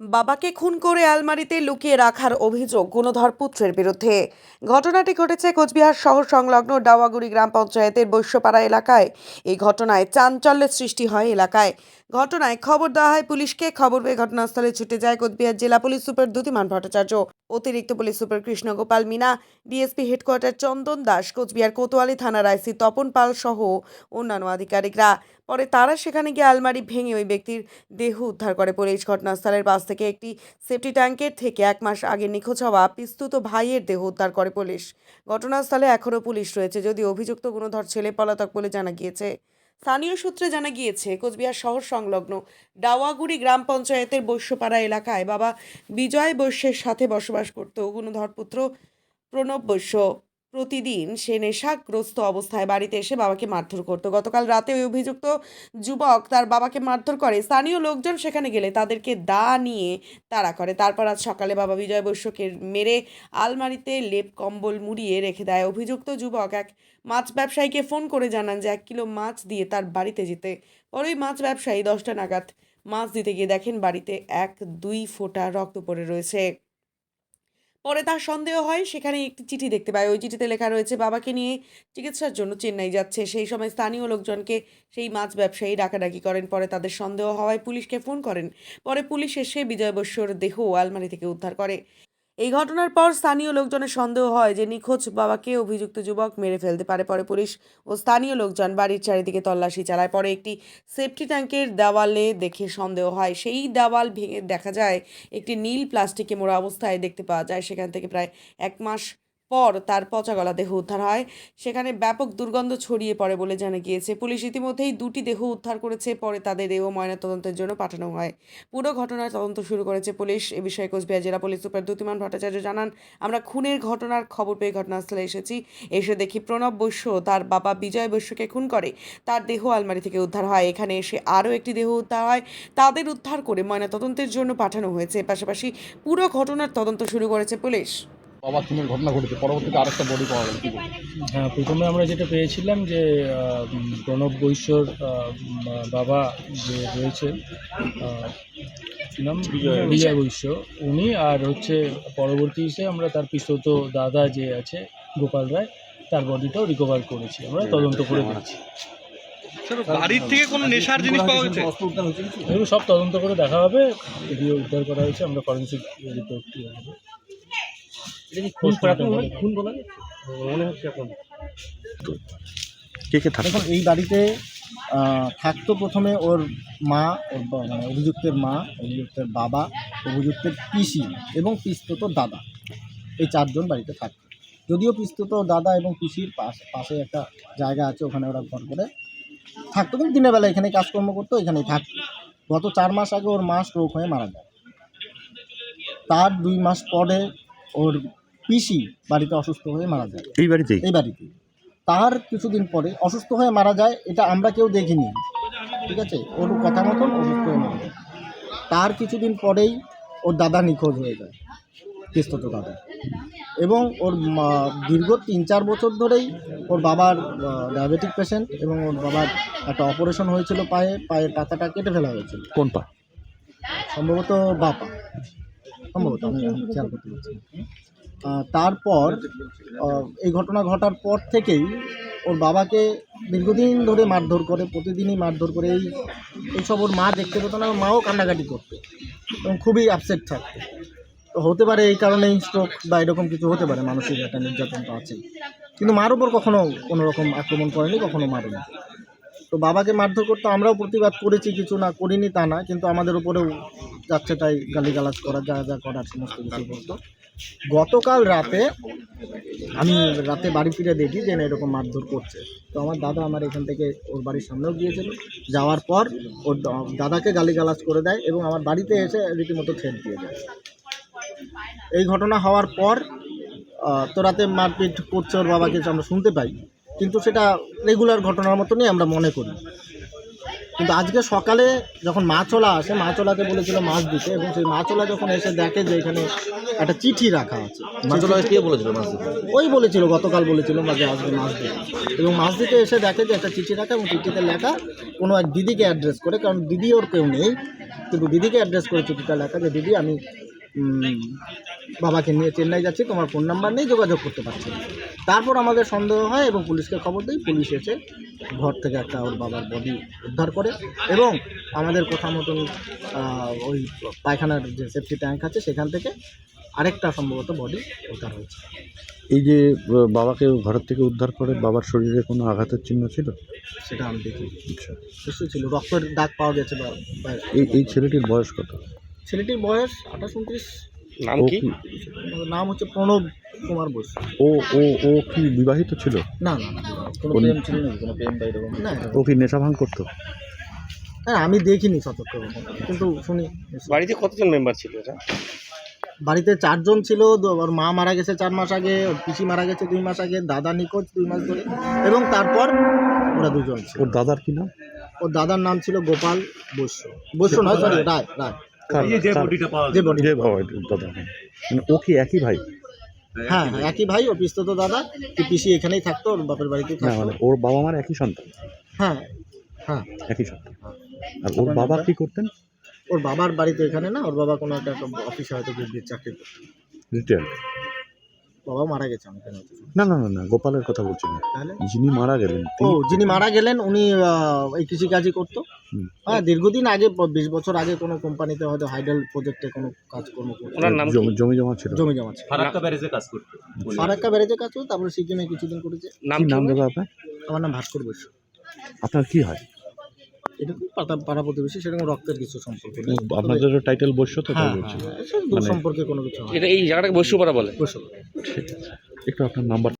বাবাকে খুন করে আলমারিতে লুকিয়ে রাখার অভিযোগ গুণধর পুত্রের বিরুদ্ধে। ঘটনাটি ঘটেছে কোচবিহার শহর সংলগ্ন ডাওয়াগুড়ি গ্রাম পঞ্চায়েতের বৈশ্যপাড়া এলাকায়। এই ঘটনায় চাঞ্চল্যের সৃষ্টি হয় এলাকায়। ঘটনায় খবর দেওয়া হয় পুলিশকে। খবর পেয়ে ঘটনাস্থলে ছুটে যায় কোচবিহার জেলা পুলিশ সুপার দ্যুতিমান ভট্টাচার্য। অতিরিক্ত police super Krishnagopal Meena DSP headquarters Chandan Das, Coochbehar Kotwali থানার আইসি তপন পাল সহ অন্যান্য আধিকারিকরা। পরে তারা সেখানে গিয়ে আলমারি ভেঙে ওই ব্যক্তির দেহ উদ্ধার করে পুলিশ। ঘটনাস্থলের পাশ থেকে একটি সেফটি ট্যাঙ্কের থেকে এক মাস আগে নিখোঁজ হওয়া পিস্তুত ভাইয়ের দেহ উদ্ধার করে পুলিশ। ঘটনাস্থলে এখনও পুলিশ রয়েছে যদি অভিযুক্ত গুণধর ছেলে পলাতক বলে জানা গিয়েছে। স্থানীয় সূত্রে জানা গিয়েছে, কোচবিহার শহর সংলগ্ন ডাওয়াগুড়ি গ্রাম পঞ্চায়েতের বৈশ্যপাড়া এলাকায় বাবা বিজয় বৈশ্যের সাথে বসবাস করত গুণধর পুত্র প্রণব বৈশ্য। প্রতিদিন সে নেশাগ্রস্ত অবস্থায় বাড়িতে এসে বাবাকে মারধর করতো। গতকাল রাতে ওই অভিযুক্ত যুবক তার বাবাকে মারধর করে। স্থানীয় লোকজন সেখানে গেলে তাদেরকে দা নিয়ে তাড়া করে। তারপর আজ সকালে বাবা বিজয় বৈশ্যকে মেরে আলমারিতে লেপ কম্বল মুড়িয়ে রেখে দেয়। অভিযুক্ত যুবক এক মাছ ব্যবসায়ীকে ফোন করে জানান যে এক কিলো মাছ দিয়ে তার বাড়িতে যেতে। পরে ওই মাছ ব্যবসায়ী দশটা নাগাদ মাছ দিতে গিয়ে দেখেন বাড়িতে এক দুই ফোঁটা রক্ত পড়ে রয়েছে। পরে তার সন্দেহ হয় সেখানে একটি চিঠি দেখতে পায়। ওই চিঠিতে লেখা রয়েছে, বাবাকে নিয়ে চিকিৎসার জন্য চেন্নাই যাচ্ছে। সেই সময় স্থানীয় লোকজনকে সেই মাছ ব্যবসায়ী ডাকাডাকি করেন। পরে তাদের সন্দেহ হওয়ায় পুলিশকে ফোন করেন। পরে পুলিশ এসে বিজয় বস্যর দেহ আলমারি থেকে উদ্ধার করে। এই ঘটনার পর স্থানীয় লোকজনের সন্দেহ হয় যে নিখোঁজ বাবাকে অভিযুক্ত যুবক মেরে ফেলতে পারে। পরে পুলিশ ও স্থানীয় লোকজন বাড়ির চারিদিকে তল্লাশি চালায়। পরে একটি সেফটি ট্যাঙ্কের দেওয়ালে দেখে সন্দেহ হয়। সেই দেওয়াল ভেঙে দেখা যায়, একটি নীল প্লাস্টিকে মোড়া অবস্থায় দেখতে পাওয়া যায়। সেখান থেকে প্রায় এক মাস পর তার পচা গলা দেহ উদ্ধার হয়। সেখানে ব্যাপক দুর্গন্ধ ছড়িয়ে পড়ে বলে জানা গিয়েছে। পুলিশ ইতিমধ্যেই দুটি দেহ উদ্ধার করেছে, পরে তাদের দেহ ময়নাতদন্তের জন্য পাঠানো হয়। পুরো ঘটনার তদন্ত শুরু করেছে পুলিশ। এ বিষয়ে কোচবিহার জেলা পুলিশ সুপার দ্যুতিমান ভট্টাচার্য জানান, আমরা খুনের ঘটনার খবর পেয়ে ঘটনাস্থলে এসেছি। এসে দেখি প্রণব বৈশ্য তার বাবা বিজয় বৈশ্যকে খুন করে। তার দেহ আলমারি থেকে উদ্ধার হয়। এখানে এসে আরও একটি দেহ উদ্ধার হয়। তাদের উদ্ধার করে ময়নাতদন্তের জন্য পাঠানো হয়েছে। পাশাপাশি পুরো ঘটনার তদন্ত শুরু করেছে পুলিশ। বাবা খুনের ঘটনা ঘটেছে। পরবর্তীতে আরেকটা বডি পাওয়া গেল। হ্যাঁ প্রথমে আমরা যেটা পেয়েছিলাম যে প্রণব বৈশ্যর বাবা যে রয়েছে নাম? বিজয় বৈশ্য। উনি আর হচ্ছে পরবর্তী হিসেবে আমরা তার পিসত দাদা যে আছে গোপাল রায় তার বডিটাও রিকভার করেছি। আমরা তদন্ত করে দিয়েছি বাড়ির থেকে কোনো নেশার জিনিস পাওয়া গেছে? এগুলো সব তদন্ত করে দেখা হবে। এগুলো উদ্ধার করা হয়েছে আমরা ফরেন্সিক রিপোর্ট কে কে থাকে দেখুন এই বাড়িতে থাকতো প্রথমে ওর মা ওর মানে অভিযুক্তের মা অভিযুক্তের বাবা অভিযুক্তের পিসি এবং পিস্তত দাদা। এই চারজন বাড়িতে থাকতো। যদিও পিস্তত দাদা এবং পিসির পাশ পাশে একটা জায়গা আছে ওখানে ওরা ঘর করে থাকতো। কিন্তু দিনের বেলা এখানে কাজকর্ম করতো এখানেই থাকতো। গত চার মাস আগে ওর মা স্ট্রোক হয়ে মারা যায়। তার দুই মাস পরে ওর পিসি বাড়িতে অসুস্থ হয়ে মারা যায়। এই বাড়িতে এই বাড়িতে তার কিছুদিন পরে অসুস্থ হয়ে মারা যায় এটা আমরা কেউ দেখিনি। ঠিক আছে? ওর কথা মতন অসুস্থ হয়ে মারা যায়। তার কিছুদিন পরেই ওর দাদা নিখোঁজ হয়ে যায় কিস্তত দাদা। এবং ওর মা- দীর্ঘ তিন চার বছর ধরেই ওর বাবার ডায়াবেটিক পেশেন্ট এবং ওর বাবার একটা অপারেশন হয়েছিল পায়ে পায়ের পাতাটা কেটে ফেলা হয়েছিল। কোন পা? সম্ভবত বাপা সম্ভবত আমি খেয়াল করতে পারছি তারপর এই ঘটনা ঘটার পর থেকেই ওর বাবাকে দীর্ঘদিন ধরে মারধর করে প্রতিদিনই মারধর করে এই এইসব ওর মা দেখতে পেতো না মাও কান্নাকাটি করতো এবং খুবই আপসেট থাকতো। তো হতে পারে এই কারণেই স্ট্রোক বা এরকম কিছু হতে পারে মানসিক একটা নির্যাতন তো আছেই। কিন্তু মার উপর কখনো কোনো রকম আক্রমণ করেনি কখনো মারেনি। তো বাবাকে মারধর করতে আমরাও প্রতিবাদ করেছি, কিছু না করিনি তা না, কিন্তু আমাদের উপরেও যাচ্ছে তাই গালিগালাজ করা, যা যা করার সমস্ত কিছু করতো গতকাল রাতে আমি রাতে বাড়ি ফিরে দেখি যে না এরকম মারধর করছে। তো আমার দাদা আমার এখান থেকে ওর বাড়ির সামনেও গিয়েছিল। যাওয়ার পর ওর দাদাকে গালিগালাজ করে দেয় এবং আমার বাড়িতে এসে রীতিমতো ঠেট দিয়ে দেয়। এই ঘটনা হওয়ার পর তো রাতে মারপিট করছে ওর বাবাকে, আমরা শুনতে পাই কিন্তু সেটা রেগুলার ঘটনার মতনই আমরা মনে করি। কিন্তু আজকে সকালে যখন মাছওয়ালা আসে মাছওয়ালাকে বলেছিল মাছ দিতে এবং সেই মাছওয়ালা যখন এসে দেখে যে এখানে একটা চিঠি রাখা আছে মাছওয়ালা কে বলেছিল মাছ দিতে? ওই বলেছিল গতকাল বলেছিল মাঝে আসবে মাছ দিতে। এবং মাছ দিতে এসে দেখে যে একটা চিঠি রাখা এবং চিঠিতে লেখা কোনো এক দিদিকে অ্যাড্রেস করে কারণ দিদি ওর কেউ নেই। কিন্তু দিদিকে অ্যাড্রেস করে চিঠিটা লেখা যে দিদি আমি বাবাকে নিয়ে চেন্নাই যাচ্ছি তোমার ফোন নাম্বার নেই যোগাযোগ করতে পারছি না। তারপর আমাদের সন্দেহ হয় এবং পুলিশকে খবর দিই পুলিশ এসে ঘর থেকে একটা ওর বাবার বডি উদ্ধার করে এবং আমাদের কথা মতন ওই পায়খানার যে সেফটি ট্যাঙ্ক আছে সেখান থেকে আরেকটা সম্ভবত বডি উদ্ধার হয়েছে। এই যে বাবাকে ঘর থেকে উদ্ধার করে বাবার শরীরে কোনো আঘাতের চিহ্ন ছিল? সেটা আমি দেখি আচ্ছা। ছিল রক্তের দাগ পাওয়া গেছে এই এই ছেলেটির বয়স কত? ছেলেটির বয়স আঠাশ উনত্রিশ। নাম কি? নাম হচ্ছে প্রণব কুমার বোস। ও ও ও কি বিবাহিত ছিল? না না না কোনো কোন- প্রেম ছিল না কোনো প্রেম বা এরকম না ও কি নেশা ভাঙ করতো? হ্যাঁ আমি দেখিনি সতর্ক। কিন্তু শুনি। বাড়িতে কতজন মেম্বার ছিল এটা? বাড়িতে চারজন ছিল দ- ওর মা মারা গেছে চার মাস আগে ওর পিসি মারা গেছে দুই মাস আগে দাদা নিখোঁজ দুই মাস ধরে এবং তারপর ওরা দুজন ছিল। ওর দাদার কি নাম? ওর দাদার নাম ছিল গোপাল বৈশ্য। বৈশ্য নয় সরি রায় রায়। যে বডি দাদা হ্যাঁ। মানে ও কি একই ভাই? হ্যাঁ হ্যাঁ একই ভাই ও তো দাদা। কি পিসি এখানেই থাকতো ওর বাপের বাড়িতে না মানে ওর বাবা মার একই সন্তান? হ্যাঁ হ্যাঁ। একই সন্তান। আর ওর বাবা কি করতেন? ওর বাবার বাড়িতে এখানে না ওর বাবা কোনো একটা অফিসে হয়তো চাকরি বাবা মারা গেছে আমি না না না না গোপালের কথা বলছি না। যিনি মারা গেলেন ও যিনি মারা গেলেন উনি এই কৃষিকাজই করতো? হ্যাঁ দীর্ঘদিন আগে বিশ বছর আগে কোনো কোম্পানিতে হয়তো হাইডেল প্রজেক্টে কোনো কাজকর্ম করতো। ওনার নাম জমি জমি ছিল। জমি জমা ছিল। ফারাক্কা ব্যারেজে কাজ করতো। ফারাক্কা ব্যারেজে কাজ করতো তারপরে সিকিমে কিছুদিন করেছে। নাম নাম ওনার? আপনার? আমার নাম ভাস্কর বৈশ্য। আপনার কি হয়? এরকম পাতা পাড়া প্রতিবেশী সেরকম রক্তের কিছু সম্পর্ক আপনাদের টাইটেল বসছো তো হ্যাঁ হ্যাঁ, মানে- সম্পর্কে কোনো কিছু এটা এই জায়গাটাকে বৈশ্যপাড়া বলে। বৈশ্য ঠিক আছে। একটু আপনার নাম্বার